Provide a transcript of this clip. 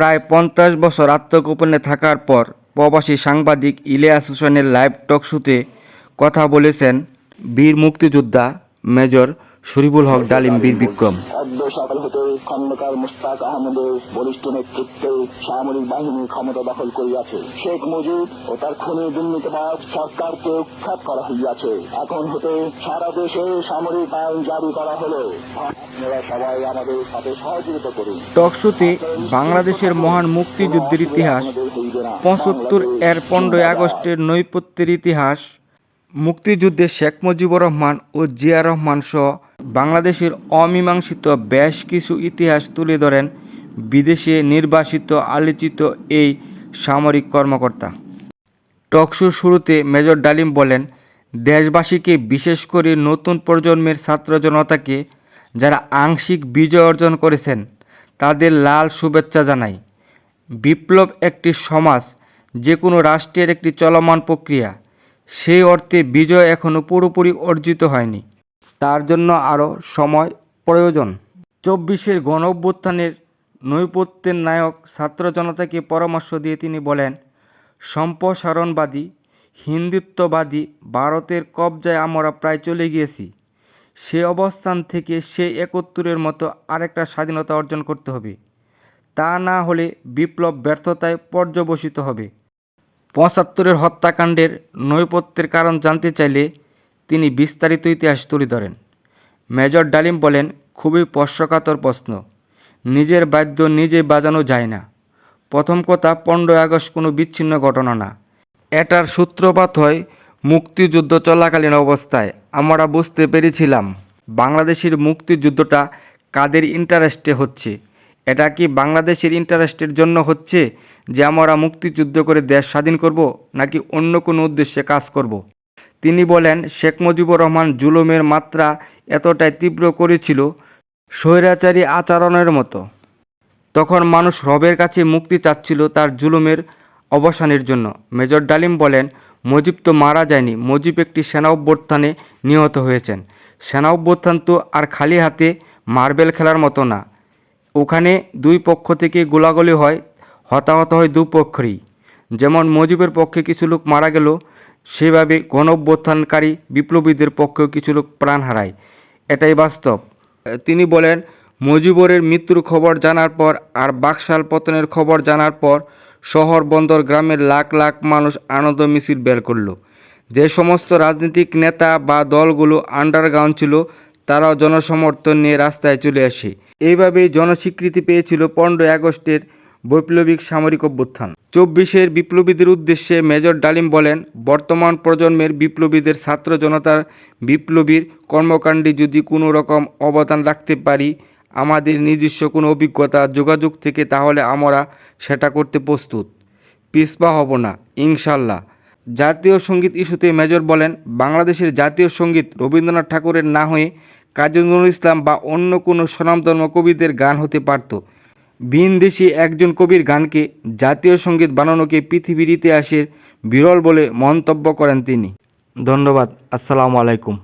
প্রায় পঞ্চাশ বছর আত্মগোপনে থাকার পর প্রবাসী সাংবাদিক ইলিয়াস হোসেনের লাইভ টক শোতে কথা বলেছেন বীর মুক্তিযোদ্ধা মেজর শরীফুল হক ডালিম বীর বিক্রম। অদ্য সকাল হতে খন্দকার মুস্তাক আহমদের বরিষ্ঠ নেতৃত্বে সামরিক বাহিনী ক্ষমতা দখল করিয়াছে। শেখ মুজিব ও তার খুনি দুর্নীতিবাদ সরকারকে উৎখাত করা হইয়াছে। এখন হতে সারা দেশে সামরিক আইন জারি করা হলো। আপনারা সবাই আমাদের সাথে সহযোগিতা করুন। টক শোতে বাংলাদেশের মহান মুক্তিযুদ্ধের ইতিহাস পঁচাত্তর এর পনেরোই আগস্টের নৈপত্যের ইতিহাস মুক্তিযুদ্ধে শেখ মুজিবুর রহমান ও জিয়া রহমান সহ বাংলাদেশের অমীমাংসিত বেশ কিছু ইতিহাস তুলে ধরেন বিদেশে নির্বাসিত আলোচিত এই সামরিক কর্মকর্তা। টকশোর শুরুতে মেজর ডালিম বলেন, দেশবাসীকে বিশেষ করে নতুন প্রজন্মের ছাত্র জনতাকে যারা আংশিক বিজয় অর্জন করেছেন, তাদের লাল শুভেচ্ছা জানাই। বিপ্লব একটি সমাজ যে কোনো রাষ্ট্রের একটি চলমান প্রক্রিয়া। সেই অর্থে বিজয় এখনও পুরোপুরি অর্জিত হয়নি। তার জন্য আরও সময় প্রয়োজন। চব্বিশের গণ অভ্যুত্থানের নৈপত্যের নায়ক ছাত্র জনতাকে পরামর্শ দিয়ে তিনি বলেন, সম্প্রসারণবাদী, হিন্দুত্ববাদী ভারতের কবজায় আমরা প্রায় চলে গিয়েছি। সে অবস্থান থেকে সেই একত্তরের মতো আরেকটা স্বাধীনতা অর্জন করতে হবে। তা না হলে বিপ্লব ব্যর্থতায় পর্যবসিত হবে। পঁচাত্তরের হত্যাকাণ্ডের নৈপথ্যের কারণ জানতে চাইলে তিনি বিস্তারিত ইতিহাস তুলে ধরেন। মেজর ডালিম বলেন, খুবই স্পর্শকাতর প্রশ্ন। নিজের বাদ্য নিজে বাজানো যায় না। প্রথম কথা, পনেরোই আগস্ট কোনো বিচ্ছিন্ন ঘটনা না। এটার সূত্রপাত হয় মুক্তিযুদ্ধ চলাকালীন অবস্থায়। আমরা বুঝতে পেরেছিলাম, বাংলাদেশের মুক্তিযুদ্ধটা কাদের ইন্টারেস্টে হচ্ছে। এটা কি বাংলাদেশের ইন্টারেস্টের জন্য হচ্ছে যে আমরা মুক্তিযুদ্ধ করে দেশ স্বাধীন করব, নাকি অন্য কোনো উদ্দেশ্যে কাজ করব। তিনি বলেন, শেখ মুজিবুর রহমান জুলুমের মাত্রা এতটাই তীব্র করেছিল স্বৈরাচারী আচরণের মতো। তখন মানুষ রবের কাছে মুক্তি চাচ্ছিল তার জুলুমের অবসানের জন্য। মেজর ডালিম বলেন, মুজিব তো মারা যায়নি, মুজিব একটি সেনা অভ্যুত্থানে নিহত হয়েছেন। সেনা অভ্যুত্থান তো আর খালি হাতে মার্বেল খেলার মতো না। ওখানে দুই পক্ষ থেকে গোলাগুলি হয়, হতাহত হয় দুপক্ষেরই যেমন মজিবের পক্ষে কিছু লোক মারা গেল, সেভাবে গণ অভ্যুত্থানকারী বিপ্লবীদের পক্ষেও কিছু লোক প্রাণ হারায়। এটাই বাস্তব। তিনি বলেন, মুজিবরের মৃত্যুর খবর জানার পর আর বাকশাল পতনের খবর জানার পর শহর বন্দর গ্রামের লাখ লাখ মানুষ আনন্দ মিছিল বের করল। যে সমস্ত রাজনৈতিক নেতা বা দলগুলো আন্ডারগ্রাউন্ড ছিল তারাও জনসমর্থন নিয়ে রাস্তায় চলে আসে। এইভাবেই জনস্বীকৃতি পেয়েছিল পনেরোই আগস্টের বৈপ্লবিক সামরিক অভ্যুত্থান। চব্বিশের বিপ্লবীদের উদ্দেশ্যে মেজর ডালিম বলেন, বর্তমান প্রজন্মের বিপ্লবীদের ছাত্র জনতার বিপ্লবীর কর্মকাণ্ডে যদি কোনো রকম অবদান রাখতে পারি, আমাদের নিজস্ব কোনো অভিজ্ঞতা, যোগাযোগ থেকে, তাহলে আমরা সেটা করতে প্রস্তুত। পিছপা হব না, ইনশাল্লাহ। জাতীয় সংগীত ইস্যুতে মেজর বলেন, বাংলাদেশের জাতীয় সংগীত রবীন্দ্রনাথ ঠাকুরের না হয়ে কাজী নজরুল ইসলাম বা অন্য কোনো স্বনামধর্ম কবিদের গান হতে পারত। ভিনদেশি একজন কবির গানকে জাতীয় সংগীত বানানোকে পৃথিবীর ইতিহাসের বিরল বলে মন্তব্য করেন তিনি। ধন্যবাদ। আসসালামু আলাইকুম।